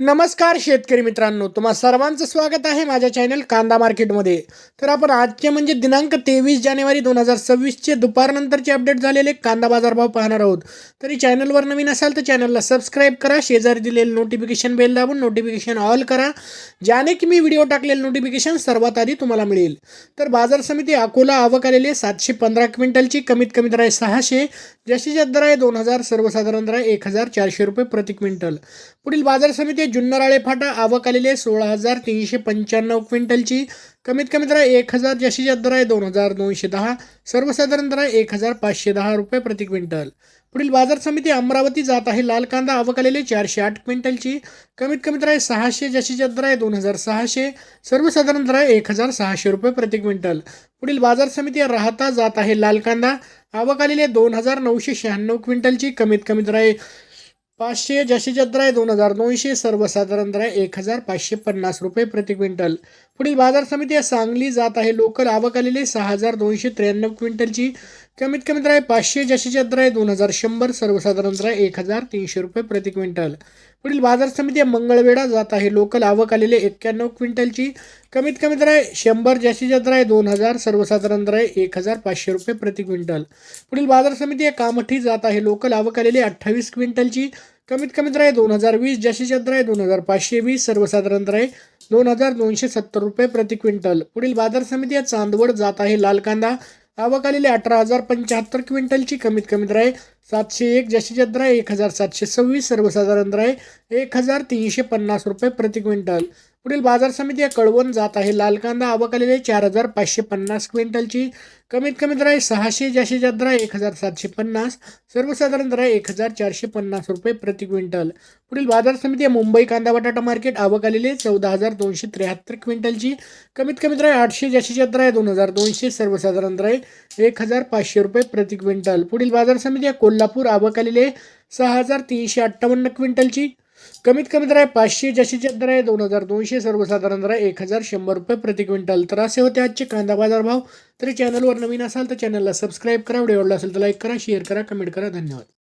नमस्कार शेतकरी मित्रांनो तुम्हा सर्वांचं स्वागत आहे माझ्या चॅनल कांदा मार्केटमध्ये. तर आपण आजचे म्हणजे दिनांक तेवीस जानेवारी दोन हजार सव्वीसचे दुपारनंतरचे अपडेट झालेले कांदा बाजारभाव पाहणार आहोत. तरी चॅनलवर नवीन असाल तर चॅनलला सबस्क्राईब करा शेजारी दिलेलं नोटिफिकेशन बेल दाबून नोटिफिकेशन ऑल करा ज्याने की मी व्हिडिओ टाकलेलं नोटिफिकेशन सर्वात आधी तुम्हाला मिळेल. तर बाजार समिती अकोला आवक आलेली आहे सातशे पंधरा क्विंटलची कमीत कमी दर आहे सहाशे जास्तीत जास्त दर आहे दोन हजार सर्वसाधारण दर आहे एक हजार चारशे रुपये प्रति क्विंटल. पुढील बाजार समिती जुन्नराळे फाटा आवक आलेली आहे सोळा हजार तीनशे पंच्याण्णव क्विंटलची. कमीत कमी दर एक हजार जास्तीत जास्त दर आहे दोन हजार दोनशे दहा. सर्वसाधारण दर आहे एक हजार पाचशे दहा रुपये प्रति क्विंटल. पुढील बाजार समिती अमरावती जात आहे. लाल कांदा आवक आलेली चारशे आठ क्विंटलची. कमीत कमी दर आहे सहाशे जास्तीत जास्त दर आहे दोन हजार सहाशे. सर्वसाधारण दर आहे एक हजार सहाशे रुपये प्रति क्विंटल. पुढील बाजार समिती राहता जात आहे लाल कांदा. आवक आलेली आहे दोन हजार नऊशे शहाण्णव क्विंटलची. कमीत कमी दर आहे पाचशे जास्तीत जास्त दर आहे दोन हजार दोनशे सर्वसाधारण दर आहे एक हजार पाचशे पन्नास रुपये प्रति क्विंटल. पुढील बाजार समिती सांगली जात आहे. लोकल आवक आलेली सहा हजार दोनशे त्र्याण्णव क्विंटलची कमीत कमी दर आहे पाचशे जास्तीत दर आहे दोन हजार शंभर सर्वसाधारण दर आहे एक हजार तीनशे रुपये प्रति क्विंटल. पुढील बाजार समिती मंगळवेढा जात आहे लोकल आवक आलेली एक्क्याण्णव क्विंटलची. कमीत कमी दर आहे शंभर जास्तीत दर आहे दोन हजार सर्वसाधारण दर आहे एक हजार पाचशे रुपये प्रति क्विंटल. पुढील बाजार समिती आहे कामठी जात आहे लोकल आवक आलेली अठ्ठावीस क्विंटलची. कमीत कमी दर आहे दोन हजार वीस जास्तीत दर आहे दोन हजार पाचशे वीस सर्वसाधारण दर आहे दोन हजार दोनशे सत्तर रुपये प्रति क्विंटल. पुढील बाजार समिती आहे चांदवड जात आहे लाल कांदा आवक आलेली अठरा हजार पंच्याहत्तर क्विंटलची कमीत कमी दर आहे सातशे एक जास्तीत जास्त दर आहे एक हजार सातशे सव्वीस सर्वसाधारण दर आहे एक हजार तीनशे पन्नास रुपये प्रति क्विंटल. पुढील बाजार समिती आहे जात आहे. लाल कांदा आवक आलेली चार हजार पाचशे पन्नास क्विंटलची. कमीत कमी दर आहे सहाशे जास्तीत जास्त दर आहे एक हजार सातशे पन्नास. सर्वसाधारण दर आहे एक हजार चारशे पन्नास रुपये प्रति क्विंटल. पुढील बाजार समिती आहे मुंबई कांदा बटाटा मार्केट आवक आलेली चौदा हजार दोनशे त्र्याहत्तर क्विंटलची. कमीत कमी दर आहे आठशे जास्तीत जास्त दर आहे दोन हजार दोनशे. सर्वसाधारण दर आहे एक हजार पाचशे रुपये प्रति क्विंटल. पुढील बाजार समिती आहे कोल्हापूर आवक आलेली सहा हजार तीनशे अठ्ठावन्न क्विंटलची. कमीत कमी दर आहे पाचशे जास्तीत जास्त दर आहे दोन हजार दोनशे सर्वसाधारण दर आहे एक हजार शंभर रुपये प्रति क्विंटल. तर असे होते आजचे कांदा बाजार भाव. तरी चॅनलवर नवीन असाल तर चॅनलला सबस्क्राईब करा. व्हिडिओ आवडला असेल तर लाईक करा शेअर करा कमेंट करा. धन्यवाद.